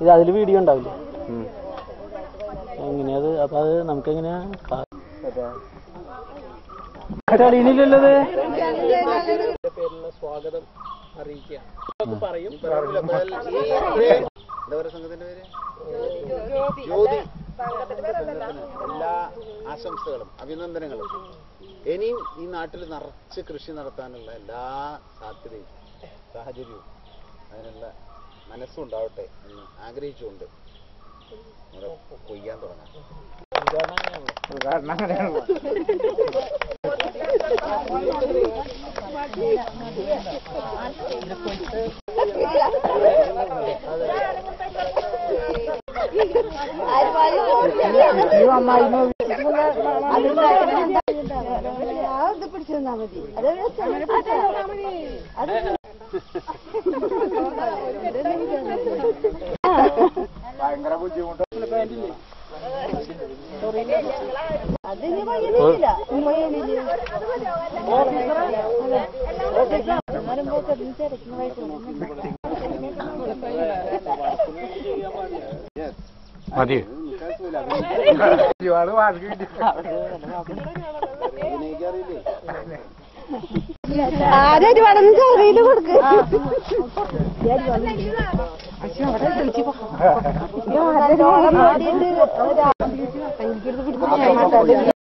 ഇത് അതിൽ വീഡിയോ ഉണ്ടാവില്ല? എങ്ങനെയത് അപ്പൊ അത് നമുക്ക് എങ്ങനെയാ സ്വാഗതം അറിയിക്കുക. പറയും. സംഘത്തിന്റെ പേര്? ജ്യോതി. എല്ലാ ആശംസകളും അഭിനന്ദനങ്ങളും. ഇനിയും ഈ നാട്ടിൽ നിറച്ച് കൃഷി നടത്താനുള്ള എല്ലാ സാധ്യതയും സാഹചര്യവും അതിനുള്ള മനസ്സും ഉണ്ടാവട്ടെ എന്ന് ആഗ്രഹിച്ചുകൊണ്ട് കൊയ്യാൻ തുടങ്ങാം. അത് പിടിച്ചു തന്നാ മതി അത് അത് അതിന് പയ്യനില്ല പയ്യനില്ല വരുമ്പോ മതി ആരൊരു വടന്ന് ചെറിയിൽ அங்கிருந்து